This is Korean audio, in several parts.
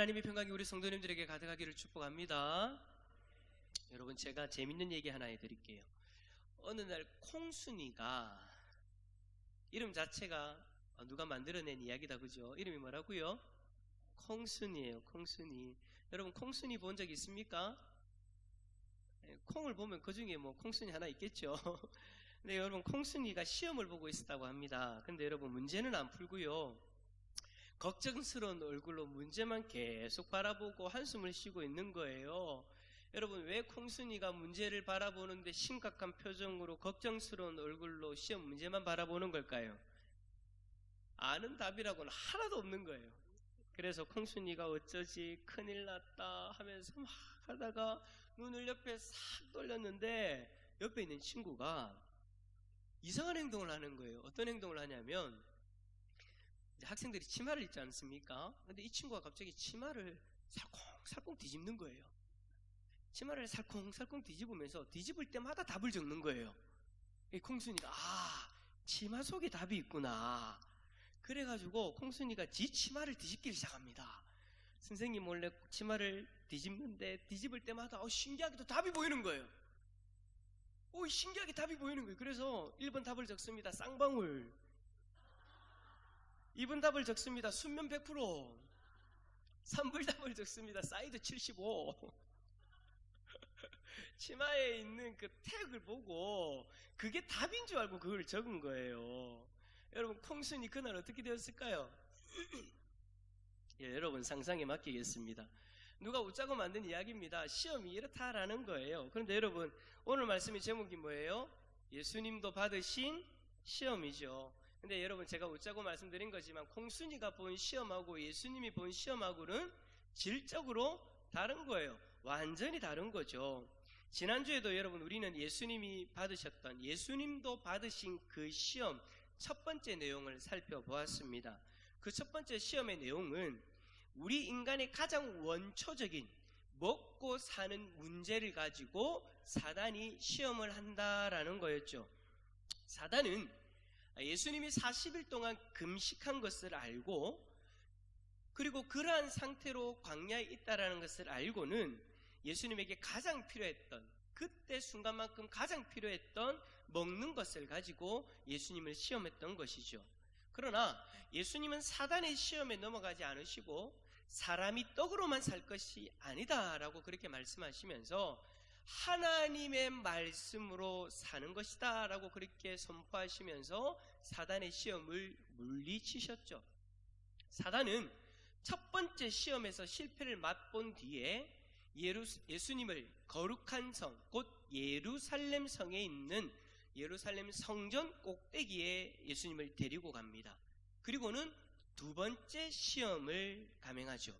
아, 하나님의 평강이 우리 성도님들에게 가득하기를 축복합니다. 여러분 제가 재밌는 얘기 하나 해드릴게요. 어느 날 콩순이가 이름 자체가 누가 만들어낸 이야기다 그죠? 이름이 뭐라고요? 콩순이에요. 콩순이. 여러분 콩순이 본 적 있습니까? 예, 콩을 보면 그 중에 뭐 콩순이 하나 있겠죠. 근데 여러분 콩순이가 시험을 보고 있었다고 합니다. 근데 여러분 문제는 안 풀고요. 걱정스러운 얼굴로 문제만 계속 바라보고 한숨을 쉬고 있는 거예요. 여러분 왜 콩순이가 문제를 바라보는데 심각한 표정으로 걱정스러운 얼굴로 시험 문제만 바라보는 걸까요? 아는 답이라고는 하나도 없는 거예요. 그래서 콩순이가 어쩌지 큰일 났다 하면서 막 하다가 눈을 옆에 싹 돌렸는데 옆에 있는 친구가 이상한 행동을 하는 거예요. 어떤 행동을 하냐면 학생들이 치마를 입지 않습니까? 근데 이 친구가 갑자기 치마를 살콩살콩 뒤집는 거예요. 치마를 살콩살콩 뒤집으면서 뒤집을 때마다 답을 적는 거예요. 이 콩순이가 아 치마 속에 답이 있구나. 그래가지고 콩순이가 지 치마를 뒤집기를 시작합니다. 선생님 몰래 치마를 뒤집는데 뒤집을 때마다 어, 신기하게도 답이 보이는 거예요. 오 신기하게 답이 보이는 거예요. 그래서 1번 답을 적습니다. 쌍방울. 2번 답을 적습니다. 순면 100%. 3번 답을 적습니다. 사이드 75. 치마에 있는 그 태그를 보고 그게 답인 줄 알고 그걸 적은 거예요. 여러분 콩순이 그날 어떻게 되었을까요? 예, 여러분 상상에 맡기겠습니다. 누가 웃자고 만든 이야기입니다. 시험이 이렇다라는 거예요. 그런데 여러분 오늘 말씀의 제목이 뭐예요? 예수님도 받으신 시험이죠. 근데 여러분 제가 웃자고 말씀드린 거지만 콩순이가 본 시험하고 예수님이 본 시험하고는 질적으로 다른 거예요. 완전히 다른 거죠. 지난주에도 여러분 우리는 예수님이 받으셨던 예수님도 받으신 그 시험 첫 번째 내용을 살펴보았습니다. 그 첫 번째 시험의 내용은 우리 인간의 가장 원초적인 먹고 사는 문제를 가지고 사단이 시험을 한다라는 거였죠. 사단은 예수님이 40일 동안 금식한 것을 알고 그리고 그러한 상태로 광야에 있다라는 것을 알고는 예수님에게 가장 필요했던 그때 순간만큼 가장 필요했던 먹는 것을 가지고 예수님을 시험했던 것이죠. 그러나 예수님은 사단의 시험에 넘어가지 않으시고 사람이 떡으로만 살 것이 아니다라고 그렇게 말씀하시면서 하나님의 말씀으로 사는 것이다 라고 그렇게 선포하시면서 사단의 시험을 물리치셨죠. 사단은 첫 번째 시험에서 실패를 맛본 뒤에 예수님을 거룩한 성, 곧 예루살렘 성에 있는 예루살렘 성전 꼭대기에 예수님을 데리고 갑니다. 그리고는 두 번째 시험을 감행하죠.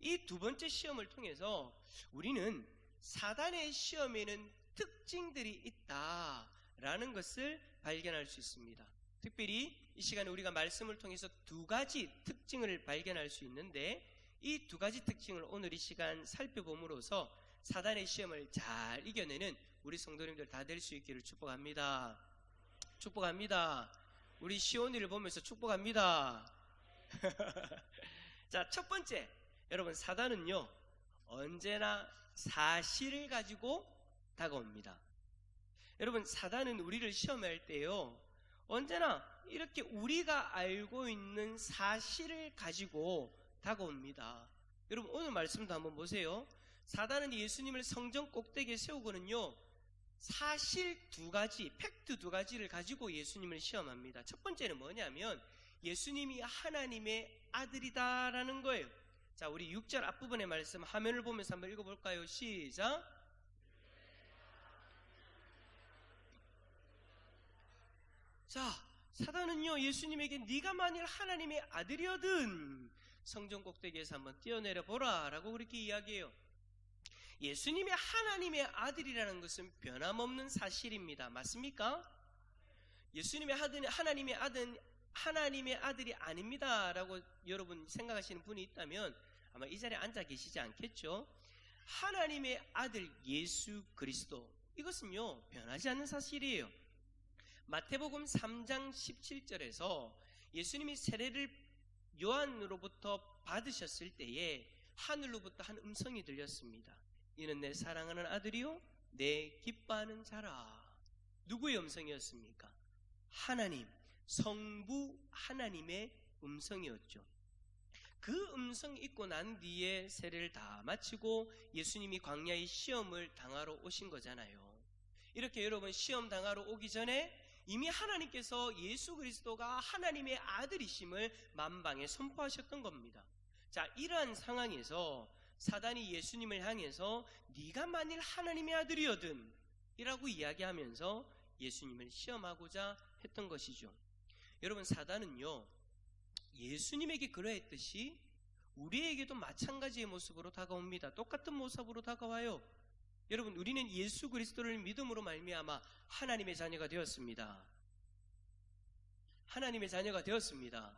이 두 번째 시험을 통해서 우리는 사단의 시험에는 특징들이 있다라는 것을 발견할 수 있습니다. 특별히 이 시간에 우리가 말씀을 통해서 두 가지 특징을 발견할 수 있는데 이 두 가지 특징을 오늘 이 시간 살펴봄으로써 사단의 시험을 잘 이겨내는 우리 성도님들 다 될 수 있기를 축복합니다. 축복합니다. 우리 시온이를 보면서 축복합니다. 자, 첫 번째. 여러분, 사단은요, 언제나 사실을 가지고 다가옵니다. 여러분, 사단은 우리를 시험할 때요, 언제나 이렇게 우리가 알고 있는 사실을 가지고 다가옵니다. 여러분, 오늘 말씀도 한번 보세요. 사단은 예수님을 성전 꼭대기에 세우고는요, 사실 두 가지, 팩트 두 가지를 가지고 예수님을 시험합니다. 첫 번째는 뭐냐면, 예수님이 하나님의 아들이다라는 거예요. 자, 우리 6절 앞부분의 말씀 화면을 보면서 한번 읽어볼까요? 시작. 자, 사단은요 예수님에게 네가 만일 하나님의 아들이어든 성전 꼭대기에서 한번 뛰어내려 보라라고 그렇게 이야기해요. 예수님의 하나님의 아들이라는 것은 변함없는 사실입니다. 맞습니까? 예수님의 아들, 하나님의 아들, 하나님의 아들이 아닙니다라고 여러분 생각하시는 분이 있다면 아마 이 자리에 앉아 계시지 않겠죠? 하나님의 아들 예수 그리스도 이것은요 변하지 않는 사실이에요. 마태복음 3장 17절에서 예수님이 세례를 요한으로부터 받으셨을 때에 하늘로부터 한 음성이 들렸습니다. 이는 내 사랑하는 아들이요 내 기뻐하는 자라. 누구의 음성이었습니까? 하나님, 성부 하나님의 음성이었죠. 그 음성 있고 난 뒤에 세례를 다 마치고 예수님이 광야의 시험을 당하러 오신 거잖아요. 이렇게 여러분 시험 당하러 오기 전에 이미 하나님께서 예수 그리스도가 하나님의 아들이심을 만방에 선포하셨던 겁니다. 자, 이러한 상황에서 사단이 예수님을 향해서 네가 만일 하나님의 아들이거든 이라고 이야기하면서 예수님을 시험하고자 했던 것이죠. 여러분 사단은요. 예수님에게 그러했듯이 우리에게도 마찬가지의 모습으로 다가옵니다. 똑같은 모습으로 다가와요. 여러분 우리는 예수 그리스도를 믿음으로 말미암아 하나님의 자녀가 되었습니다. 하나님의 자녀가 되었습니다.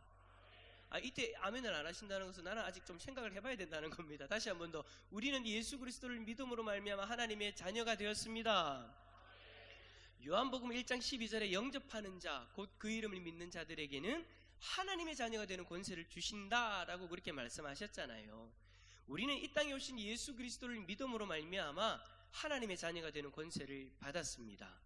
아, 이때 아멘을 안 하신다는 것은 나는 아직 좀 생각을 해봐야 된다는 겁니다. 다시 한 번 더 우리는 예수 그리스도를 믿음으로 말미암아 하나님의 자녀가 되었습니다. 요한복음 1장 12절에 영접하는 자, 곧 그 이름을 믿는 자들에게는 하나님의 자녀가 되는 권세를 주신다라고 그렇게 말씀하셨잖아요. 우리는 이 땅에 오신 예수 그리스도를 믿음으로 말미암아 하나님의 자녀가 되는 권세를 받았습니다.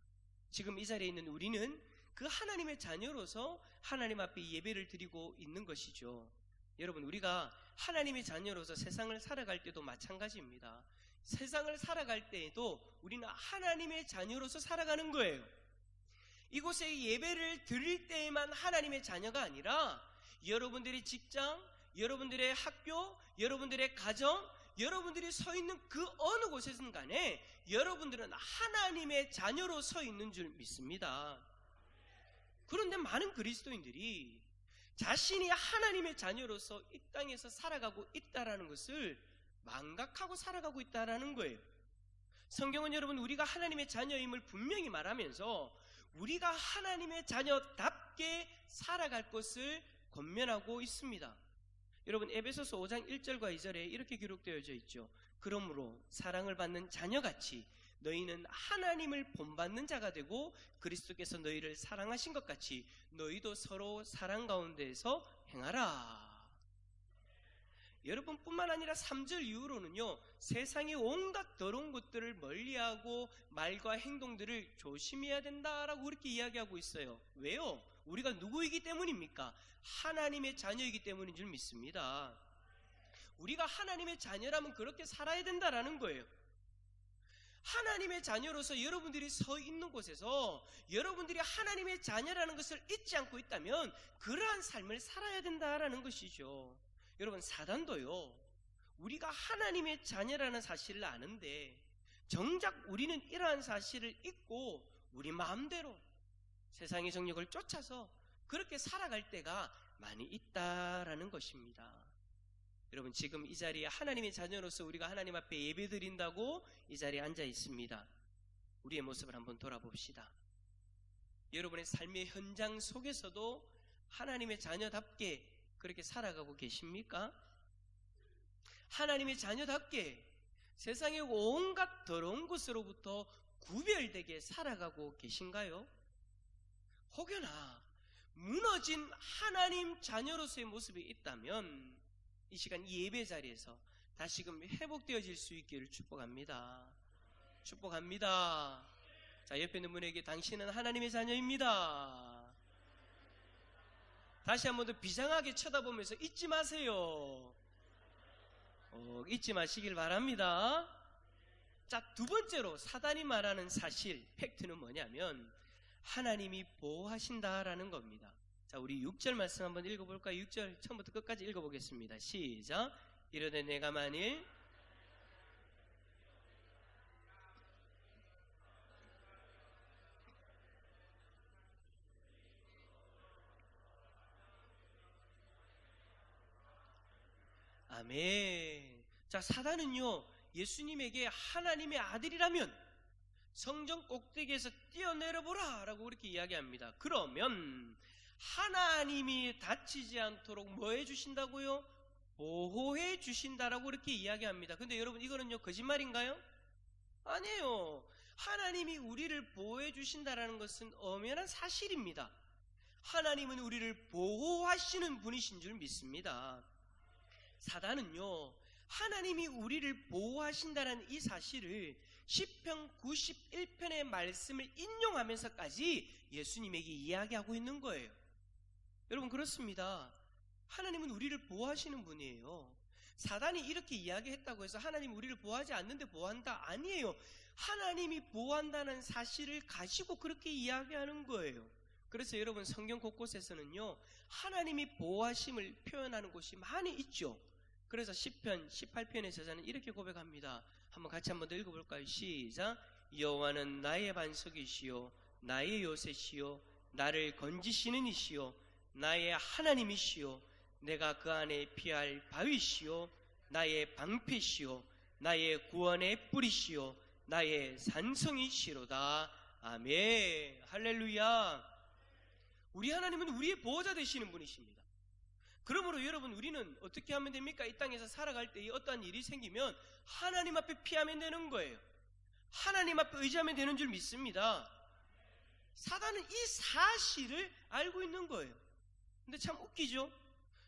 지금 이 자리에 있는 우리는 그 하나님의 자녀로서 하나님 앞에 예배를 드리고 있는 것이죠. 여러분, 우리가 하나님의 자녀로서 세상을 살아갈 때도 마찬가지입니다. 세상을 살아갈 때에도 우리는 하나님의 자녀로서 살아가는 거예요. 이곳에 예배를 드릴 때에만 하나님의 자녀가 아니라 여러분들의 직장, 여러분들의 학교, 여러분들의 가정, 여러분들이 서 있는 그 어느 곳에든 간에 여러분들은 하나님의 자녀로 서 있는 줄 믿습니다. 그런데 많은 그리스도인들이 자신이 하나님의 자녀로서 이 땅에서 살아가고 있다라는 것을 망각하고 살아가고 있다라는 거예요. 성경은 여러분 우리가 하나님의 자녀임을 분명히 말하면서 우리가 하나님의 자녀답게 살아갈 것을 권면하고 있습니다. 여러분 에베소서 5장 1절과 2절에 이렇게 기록되어져 있죠. 그러므로 사랑을 받는 자녀같이 너희는 하나님을 본받는 자가 되고 그리스도께서 너희를 사랑하신 것 같이 너희도 서로 사랑 가운데에서 행하라. 여러분뿐만 아니라 3절 이후로는요, 세상의 온갖 더러운 것들을 멀리하고 말과 행동들을 조심해야 된다라고 그렇게 이야기하고 있어요. 왜요? 우리가 누구이기 때문입니까? 하나님의 자녀이기 때문인 줄 믿습니다. 우리가 하나님의 자녀라면 그렇게 살아야 된다라는 거예요. 하나님의 자녀로서 여러분들이 서 있는 곳에서 여러분들이 하나님의 자녀라는 것을 잊지 않고 있다면 그러한 삶을 살아야 된다라는 것이죠. 여러분 사단도요. 우리가 하나님의 자녀라는 사실을 아는데 정작 우리는 이러한 사실을 잊고 우리 마음대로 세상의 정력을 쫓아서 그렇게 살아갈 때가 많이 있다라는 것입니다. 여러분 지금 이 자리에 하나님의 자녀로서 우리가 하나님 앞에 예배드린다고 이 자리에 앉아 있습니다. 우리의 모습을 한번 돌아봅시다. 여러분의 삶의 현장 속에서도 하나님의 자녀답게 그렇게 살아가고 계십니까? 하나님의 자녀답게 세상의 온갖 더러운 것으로부터 구별되게 살아가고 계신가요? 혹여나 무너진 하나님 자녀로서의 모습이 있다면 이 시간 예배 자리에서 다시금 회복되어질 수 있기를 축복합니다. 축복합니다. 자, 옆에 있는 분에게 당신은 하나님의 자녀입니다. 다시 한 번 더 비장하게 쳐다보면서 잊지 마세요. 어, 잊지 마시길 바랍니다. 자, 두 번째로 사단이 말하는 사실, 팩트는 뭐냐면 하나님이 보호하신다라는 겁니다. 자, 우리 6절 말씀 한번 읽어볼까요? 6절 처음부터 끝까지 읽어보겠습니다. 시작. 이르되 내가 만일 아멘. 자, 사단은요, 예수님에게 하나님의 아들이라면 성전 꼭대기에서 뛰어내려 보라 라고 그렇게 이야기합니다. 그러면 하나님이 다치지 않도록 뭐 해주신다고요? 보호해 주신다라고 그렇게 이야기합니다. 근데 여러분 이거는요 거짓말인가요? 아니에요. 하나님이 우리를 보호해 주신다라는 것은 엄연한 사실입니다. 하나님은 우리를 보호하시는 분이신 줄 믿습니다. 사단은요, 하나님이 우리를 보호하신다는 이 사실을 10편 91편의 말씀을 인용하면서까지 예수님에게 이야기하고 있는 거예요. 여러분, 그렇습니다. 하나님은 우리를 보호하시는 분이에요. 사단이 이렇게 이야기했다고 해서 하나님 우리를 보호하지 않는데 보호한다? 아니에요. 하나님이 보호한다는 사실을 가지고 그렇게 이야기하는 거예요. 그래서 여러분 성경 곳곳에서는요, 하나님이 보호하심을 표현하는 곳이 많이 있죠. 그래서 10편, 18편의 저자는 이렇게 고백합니다. 한번 같이 한번 더 읽어볼까요? 시작. 여호와는 나의 반석이시요, 나의 요새시요, 나를 건지시는 이시요, 나의 하나님이시요, 내가 그 안에 피할 바위시요, 나의 방패시요, 나의 구원의 뿌리시요, 나의 산성이시로다. 아멘. 할렐루야. 우리 하나님은 우리의 보호자 되시는 분이십니다. 그러므로 여러분 우리는 어떻게 하면 됩니까? 이 땅에서 살아갈 때 어떠한 일이 생기면 하나님 앞에 피하면 되는 거예요. 하나님 앞에 의지하면 되는 줄 믿습니다. 사단은 이 사실을 알고 있는 거예요. 근데 참 웃기죠?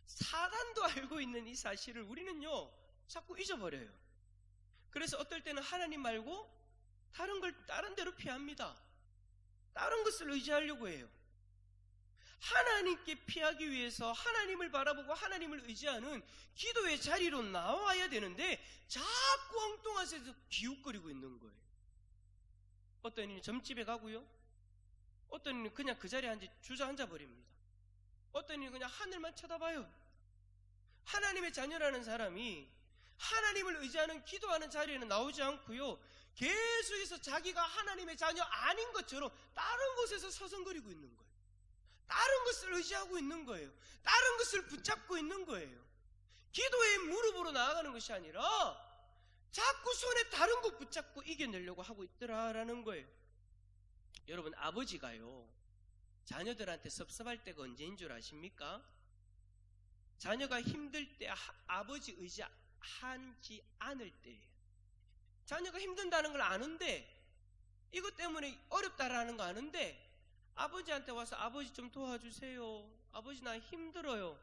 사단도 알고 있는 이 사실을 우리는요, 자꾸 잊어버려요. 그래서 어떨 때는 하나님 말고 다른 걸 다른 데로 피합니다. 다른 것을 의지하려고 해요. 하나님께 피하기 위해서 하나님을 바라보고 하나님을 의지하는 기도의 자리로 나와야 되는데 자꾸 엉뚱한 데서 기웃거리고 있는 거예요. 어떤 이는 점집에 가고요. 어떤 이는 그냥 그 자리에 앉아 주저앉아 버립니다. 어떤 이는 그냥 하늘만 쳐다봐요. 하나님의 자녀라는 사람이 하나님을 의지하는 기도하는 자리에는 나오지 않고요. 계속해서 자기가 하나님의 자녀 아닌 것처럼 다른 곳에서 서성거리고 있는 거예요. 다른 것을 의지하고 있는 거예요. 다른 것을 붙잡고 있는 거예요. 기도의 무릎으로 나아가는 것이 아니라 자꾸 손에 다른 것 붙잡고 이겨내려고 하고 있더라라는 거예요. 여러분 아버지가요 자녀들한테 섭섭할 때가 언제인 줄 아십니까? 자녀가 힘들 때 하- 아버지 의지하지 않을 때예요. 자녀가 힘든다는 걸 아는데 이것 때문에 어렵다라는 거 아는데 아버지한테 와서 아버지 좀 도와주세요. 아버지 나 힘들어요.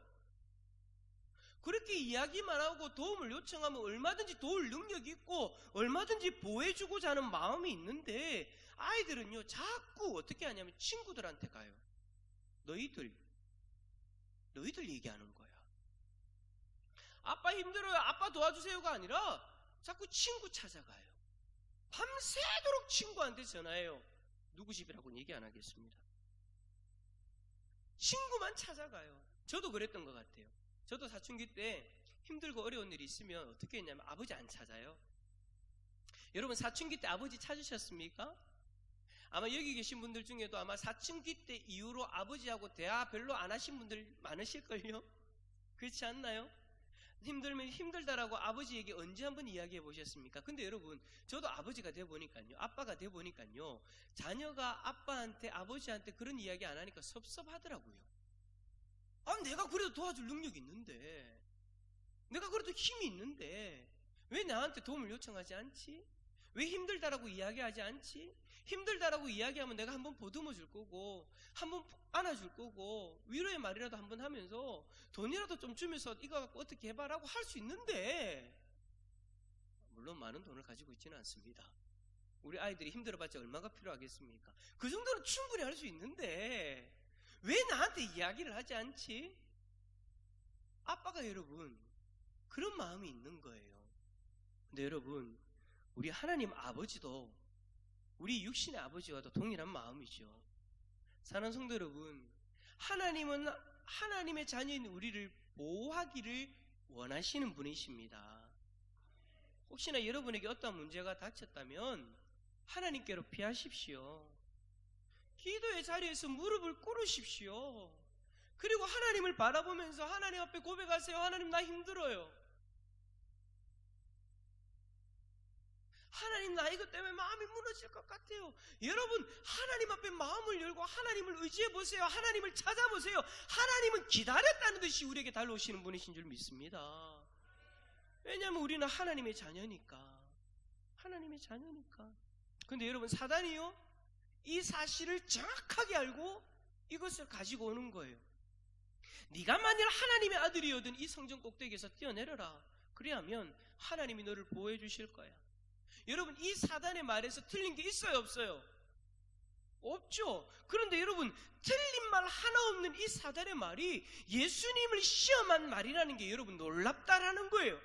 그렇게 이야기만 하고 도움을 요청하면 얼마든지 도울 능력이 있고 얼마든지 보호해주고자 하는 마음이 있는데 아이들은요 자꾸 어떻게 하냐면 친구들한테 가요. 너희들 너희들 얘기하는 거야. 아빠 힘들어요. 아빠 도와주세요가 아니라 자꾸 친구 찾아가요. 밤새도록 친구한테 전화해요. 누구 집이라고는 얘기 안 하겠습니다. 친구만 찾아가요. 저도 그랬던 것 같아요. 저도 사춘기 때 힘들고 어려운 일이 있으면 어떻게 했냐면 아버지 안 찾아요. 여러분 사춘기 때 아버지 찾으셨습니까? 아마 여기 계신 분들 중에도 아마 사춘기 때 이후로 아버지하고 대화 별로 안 하신 분들 많으실걸요? 그렇지 않나요? 힘들면 힘들다라고 아버지에게 언제 한번 이야기해 보셨습니까? 근데 여러분, 저도 아버지가 돼 보니까요, 아빠가 돼 보니까요, 자녀가 아빠한테, 아버지한테 그런 이야기 안 하니까 섭섭하더라고요. 아, 내가 그래도 도와줄 능력이 있는데, 내가 그래도 힘이 있는데, 왜 나한테 도움을 요청하지 않지? 왜 힘들다라고 이야기하지 않지? 힘들다라고 이야기하면 내가 한번 보듬어 줄 거고, 한번 안아줄 거고, 위로의 말이라도 한번 하면서 돈이라도 좀 주면서 이거 갖고 어떻게 해봐라고 할 수 있는데, 물론 많은 돈을 가지고 있지는 않습니다. 우리 아이들이 힘들어봤자 얼마가 필요하겠습니까? 그 정도는 충분히 할 수 있는데, 왜 나한테 이야기를 하지 않지? 아빠가 여러분, 그런 마음이 있는 거예요. 근데 여러분, 우리 하나님 아버지도 우리 육신의 아버지와도 동일한 마음이죠. 사는 성도 여러분, 하나님은 하나님의 자녀인 우리를 보호하기를 원하시는 분이십니다. 혹시나 여러분에게 어떤 문제가 닥쳤다면 하나님께로 피하십시오. 기도의 자리에서 무릎을 꿇으십시오. 그리고 하나님을 바라보면서 하나님 앞에 고백하세요. 하나님 나 힘들어요. 하나님 나 이것 때문에 마음이 무너질 것 같아요. 여러분 하나님 앞에 마음을 열고 하나님을 의지해 보세요. 하나님을 찾아보세요. 하나님은 기다렸다는 듯이 우리에게 달려오시는 분이신 줄 믿습니다. 왜냐하면 우리는 하나님의 자녀니까. 하나님의 자녀니까. 근데 여러분 사단이요 이 사실을 정확하게 알고 이것을 가지고 오는 거예요. 네가 만일 하나님의 아들이어든 이 성전 꼭대기에서 뛰어내려라. 그래야면 하나님이 너를 보호해 주실 거야. 여러분 이 사단의 말에서 틀린 게 있어요, 없어요? 없죠. 그런데 여러분 틀린 말 하나 없는 이 사단의 말이 예수님을 시험한 말이라는 게 여러분 놀랍다라는 거예요.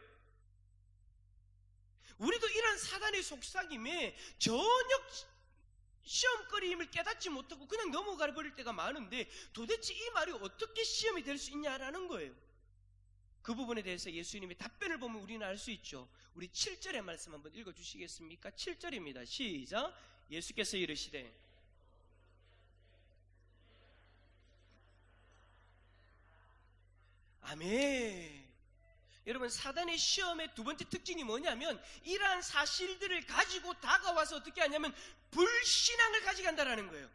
우리도 이런 사단의 속삭임에 전혀 시험거리임을 깨닫지 못하고 그냥 넘어가 버릴 때가 많은데 도대체 이 말이 어떻게 시험이 될 수 있냐라는 거예요. 그 부분에 대해서 예수님의 답변을 보면 우리는 알 수 있죠. 우리 7절의 말씀 한번 읽어 주시겠습니까? 7절입니다. 시작. 예수께서 이르시되 아멘. 여러분 사단의 시험의 두 번째 특징이 뭐냐면 이러한 사실들을 가지고 다가와서 어떻게 하냐면 불신앙을 가져간다라는 거예요.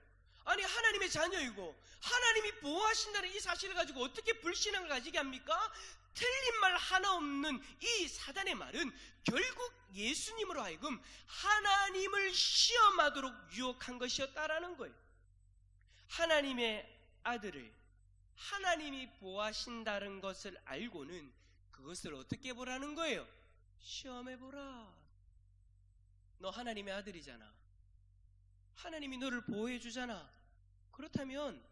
아니 하나님의 자녀이고 하나님이 보호하신다는 이 사실을 가지고 어떻게 불신앙을 가지게 합니까? 틀린 말 하나 없는 이 사단의 말은 결국 예수님으로 하여금 하나님을 시험하도록 유혹한 것이었다라는 거예요. 하나님의 아들을 하나님이 보호하신다는 것을 알고는 그것을 어떻게 보라는 거예요? 시험해 보라. 너 하나님의 아들이잖아. 하나님이 너를 보호해 주잖아. 그렇다면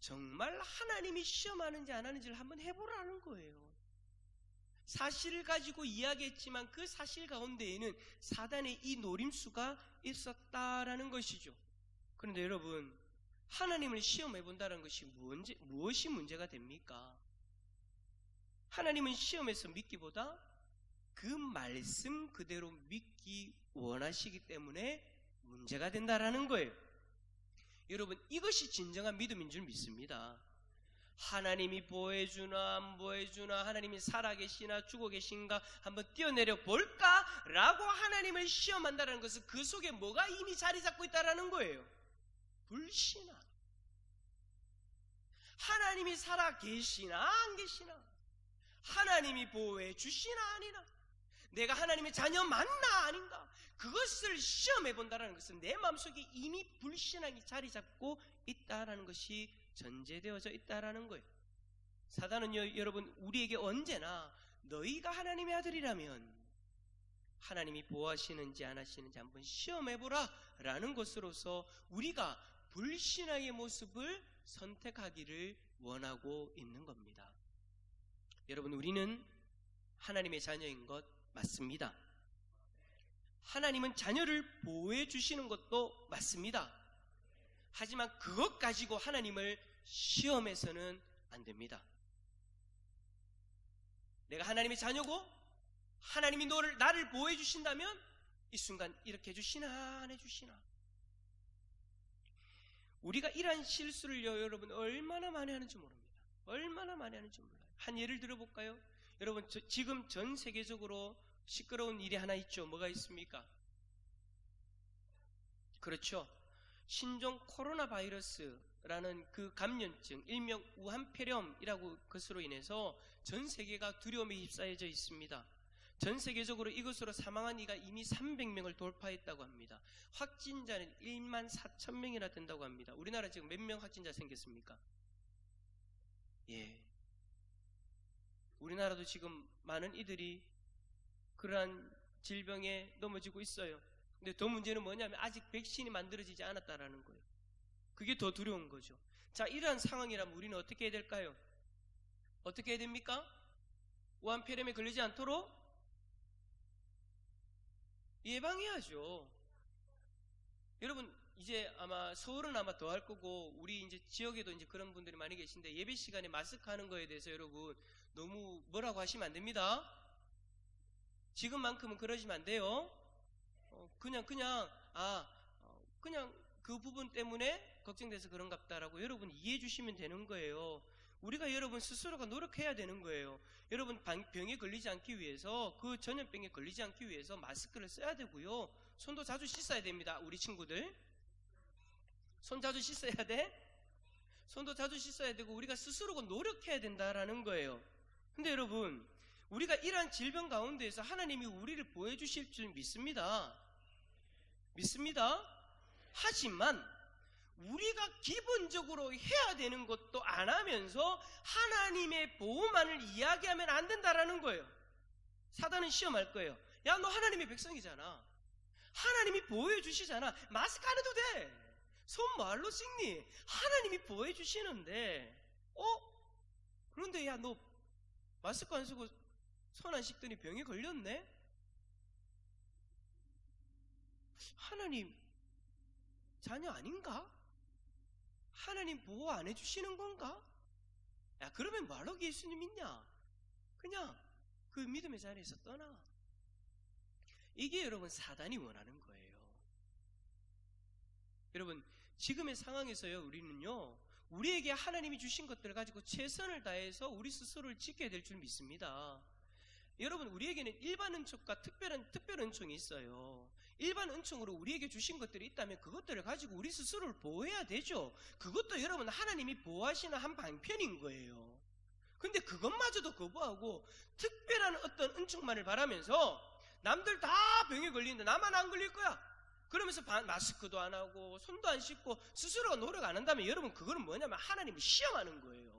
정말 하나님이 시험하는지 안 하는지를 한번 해보라는 거예요. 사실을 가지고 이야기했지만 그 사실 가운데에는 사단의 이 노림수가 있었다라는 것이죠. 그런데 여러분, 하나님을 시험해 본다는 것이 무언지, 무엇이 문제가 됩니까? 하나님은 시험에서 믿기보다 그 말씀 그대로 믿기 원하시기 때문에 문제가 된다라는 거예요. 여러분, 이것이 진정한 믿음인 줄 믿습니다. 하나님이 보호해주나 안 보호해주나 하나님이 살아계시나 죽어 계신가 한번 뛰어내려 볼까? 라고 하나님을 시험한다는 것은 그 속에 뭐가 이미 자리 잡고 있다라는 거예요. 불신앙. 하나님이 살아계시나 안 계시나? 하나님이 보호해 주시나 아니나? 내가 하나님의 자녀 맞나 아닌가? 그것을 시험해 본다는 것은 내 마음속에 이미 불신앙이 자리 잡고 있다라는 것이 전제되어져 있다라는 거예요. 사단은 여러분 우리에게 언제나 너희가 하나님의 아들이라면 하나님이 보호하시는지 안 하시는지 한번 시험해 보라 라는 것으로서 우리가 불신앙의 모습을 선택하기를 원하고 있는 겁니다. 여러분 우리는 하나님의 자녀인 것 맞습니다. 하나님은 자녀를 보호해 주시는 것도 맞습니다. 하지만 그것 가지고 하나님을 시험해서는 안 됩니다. 내가 하나님의 자녀고 하나님이 너를 나를 보호해 주신다면 이 순간 이렇게 해 주시나 안 해 주시나 우리가 이러한 실수를 여러분 얼마나 많이 하는지 모릅니다. 얼마나 많이 하는지 몰라요. 한 예를 들어볼까요? 여러분 저, 지금 전 세계적으로 시끄러운 일이 하나 있죠. 뭐가 있습니까? 그렇죠. 신종 코로나 바이러스라는 그 감염증, 일명 우한폐렴이라고 것으로 인해서 전 세계가 두려움에 휩싸여져 있습니다. 전 세계적으로 이것으로 사망한 이가 이미 300명을 돌파했다고 합니다. 확진자는 1만 4천 명이나 된다고 합니다. 우리나라 지금 몇 명 확진자 생겼습니까? 예. 우리나라도 지금 많은 이들이 그러한 질병에 넘어지고 있어요. 근데 더 문제는 뭐냐면 아직 백신이 만들어지지 않았다라는 거예요. 그게 더 두려운 거죠. 자, 이러한 상황이라면 우리는 어떻게 해야 될까요? 어떻게 해야 됩니까? 우한폐렴에 걸리지 않도록 예방해야죠. 여러분, 이제 아마 서울은 아마 더 할 거고, 우리 이제 지역에도 이제 그런 분들이 많이 계신데, 예배 시간에 마스크 하는 거에 대해서 여러분, 너무 뭐라고 하시면 안 됩니다. 지금만큼은 그러시면 안 돼요. 어, 그냥, 그냥, 아, 어, 그냥 그 부분 때문에 걱정돼서 그런갑다라고 여러분 이해해 주시면 되는 거예요. 우리가 여러분 스스로가 노력해야 되는 거예요. 여러분 병에 걸리지 않기 위해서 그 전염병에 걸리지 않기 위해서 마스크를 써야 되고요. 손도 자주 씻어야 됩니다. 우리 친구들. 손 자주 씻어야 돼? 손도 자주 씻어야 되고 우리가 스스로가 노력해야 된다라는 거예요. 근데 여러분, 우리가 이러한 질병 가운데에서 하나님이 우리를 보여 주실 줄 믿습니다. 믿습니다. 하지만 우리가 기본적으로 해야 되는 것도 안 하면서 하나님의 보호만을 이야기하면 안 된다라는 거예요. 사단은 시험할 거예요. 야, 너 하나님의 백성이잖아. 하나님이 보호해 주시잖아. 마스크 안 해도 돼. 손 말로 찍니? 하나님이 보호해 주시는데, 어? 그런데 야, 너 마스크 안 쓰고 손 안 씻더니 병에 걸렸네? 하나님 자녀 아닌가? 하나님 보호 안 해주시는 건가? 야, 그러면 말로 예수님 믿냐? 그냥 그 믿음의 자리에서 떠나. 이게 여러분 사단이 원하는 거예요. 여러분, 지금의 상황에서요, 우리는요, 우리에게 하나님이 주신 것들을 가지고 최선을 다해서 우리 스스로를 지켜야 될 줄 믿습니다. 여러분, 우리에게는 일반 은총과 특별한, 특별 은총이 있어요. 일반 은총으로 우리에게 주신 것들이 있다면 그것들을 가지고 우리 스스로를 보호해야 되죠. 그것도 여러분 하나님이 보호하시는 한 방편인 거예요. 근데 그것마저도 거부하고 특별한 어떤 은총만을 바라면서 남들 다 병에 걸리는데 나만 안 걸릴 거야. 그러면서 바- 마스크도 안 하고 손도 안 씻고 스스로가 노력 안 한다면 여러분 그거는 뭐냐면 하나님을 시험하는 거예요.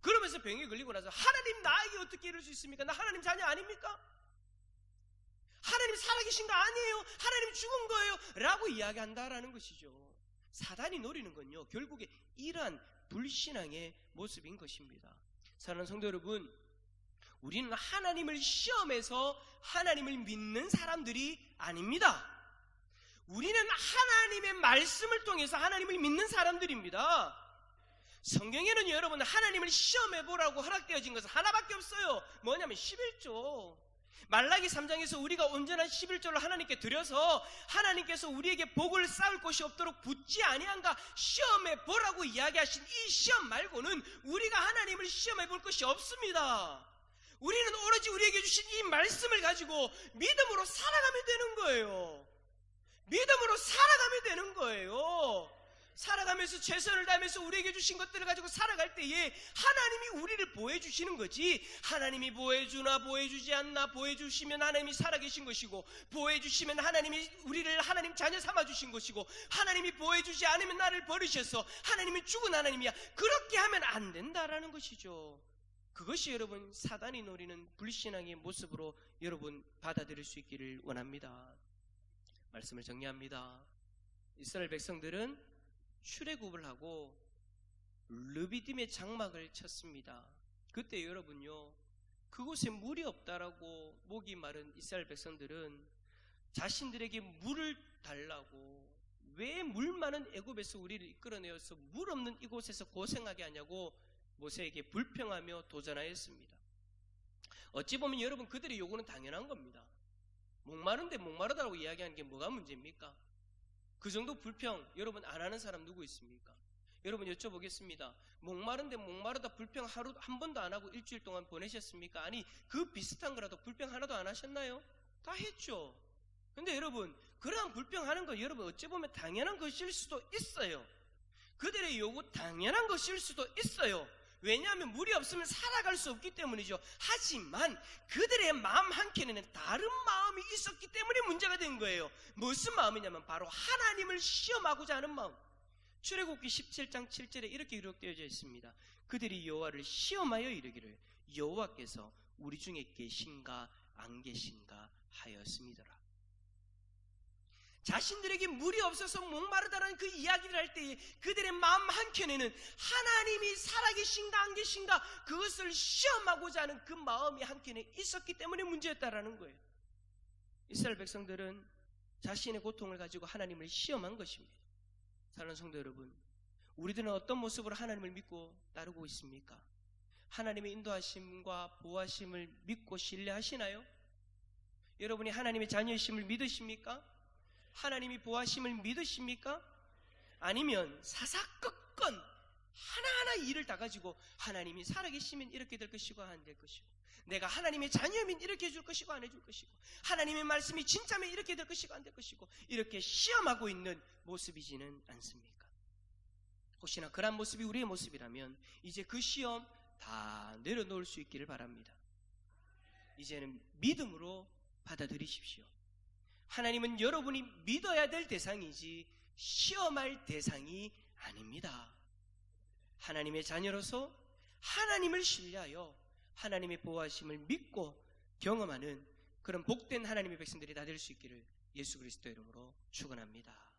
그러면서 병에 걸리고 나서 하나님 나에게 어떻게 이럴 수 있습니까? 나 하나님 자녀 아닙니까? 하나님 살아계신 거 아니에요? 하나님 죽은 거예요? 라고 이야기한다라는 것이죠. 사단이 노리는 건요, 결국에 이러한 불신앙의 모습인 것입니다. 사랑하는 성도 여러분, 우리는 하나님을 시험해서 하나님을 믿는 사람들이 아닙니다. 우리는 하나님의 말씀을 통해서 하나님을 믿는 사람들입니다. 성경에는 여러분 하나님을 시험해 보라고 허락되어진 것은 하나밖에 없어요. 뭐냐면 11조. 말라기 3장에서 우리가 온전한 11조를 하나님께 드려서 하나님께서 우리에게 복을 쌓을 곳이 없도록 붙지 아니한가 시험해 보라고 이야기하신 이 시험 말고는 우리가 하나님을 시험해 볼 것이 없습니다. 우리는 오로지 우리에게 주신 이 말씀을 가지고 믿음으로 살아가면 되는 거예요. 믿음으로 살아가면 되는 거예요. 살아가면서 최선을 다하면서 우리에게 주신 것들을 가지고 살아갈 때에 하나님이 우리를 보호해 주시는 거지. 하나님이 보호해 주나 보호해 주지 않나 보호해 주시면 하나님이 살아계신 것이고 보호해 주시면 하나님이 우리를 하나님 자녀 삼아 주신 것이고 하나님이 보호해 주지 않으면 나를 버리셔서 하나님이 죽은 하나님이야. 그렇게 하면 안 된다라는 것이죠. 그것이 여러분 사단이 노리는 불신앙의 모습으로 여러분 받아들일 수 있기를 원합니다. 말씀을 정리합니다. 이스라엘 백성들은 출애굽을 하고 르비딤의 장막을 쳤습니다. 그때 여러분요 그곳에 물이 없다라고 목이 마른 이스라엘 백성들은 자신들에게 물을 달라고 왜 물 많은 애굽에서 우리를 이끌어내어서 물 없는 이곳에서 고생하게 하냐고 모세에게 불평하며 도전하였습니다. 어찌 보면 여러분 그들의 요구는 당연한 겁니다. 목마른데 목마르다고 이야기하는 게 뭐가 문제입니까? 그 정도 불평 여러분 안 하는 사람 누구 있습니까? 여러분 여쭤보겠습니다. 목마른데 목마르다 불평 하루 한 번도 안 하고 일주일 동안 보내셨습니까? 아니 그 비슷한 거라도 불평 하나도 안 하셨나요? 다 했죠. 근데 여러분 그러한 불평하는 거 여러분 어찌 보면 당연한 것일 수도 있어요. 그들의 요구 당연한 것일 수도 있어요. 왜냐하면 물이 없으면 살아갈 수 없기 때문이죠. 하지만 그들의 마음 한켠에는 다른 마음이 있었기 때문에 문제가 된 거예요. 무슨 마음이냐면 바로 하나님을 시험하고자 하는 마음. 출애굽기 17장 7절에 이렇게 기록되어 있습니다. 그들이 여호와를 시험하여 이르기를 여호와께서 우리 중에 계신가 안 계신가 하였습니다라. 자신들에게 물이 없어서 목마르다라는 그 이야기를 할 때에 그들의 마음 한켠에는 하나님이 살아계신가 안 계신가 그것을 시험하고자 하는 그 마음이 한켠에 있었기 때문에 문제였다라는 거예요. 이스라엘 백성들은 자신의 고통을 가지고 하나님을 시험한 것입니다. 사랑하는 성도 여러분, 우리들은 어떤 모습으로 하나님을 믿고 따르고 있습니까? 하나님의 인도하심과 보호하심을 믿고 신뢰하시나요? 여러분이 하나님의 자녀이심을 믿으십니까? 하나님이 보호하심을 믿으십니까? 아니면 사사건건 하나하나 일을 다 가지고 하나님이 살아계시면 이렇게 될 것이고 안 될 것이고 내가 하나님의 자녀면 이렇게 해줄 것이고 안 해줄 것이고 하나님의 말씀이 진짜면 이렇게 될 것이고 안 될 것이고 이렇게 시험하고 있는 모습이지는 않습니까? 혹시나 그런 모습이 우리의 모습이라면 이제 그 시험 다 내려놓을 수 있기를 바랍니다. 이제는 믿음으로 받아들이십시오. 하나님은 여러분이 믿어야 될 대상이지 시험할 대상이 아닙니다. 하나님의 자녀로서 하나님을 신뢰하여 하나님의 보호하심을 믿고 경험하는 그런 복된 하나님의 백성들이 다 될 수 있기를 예수 그리스도 이름으로 축원합니다.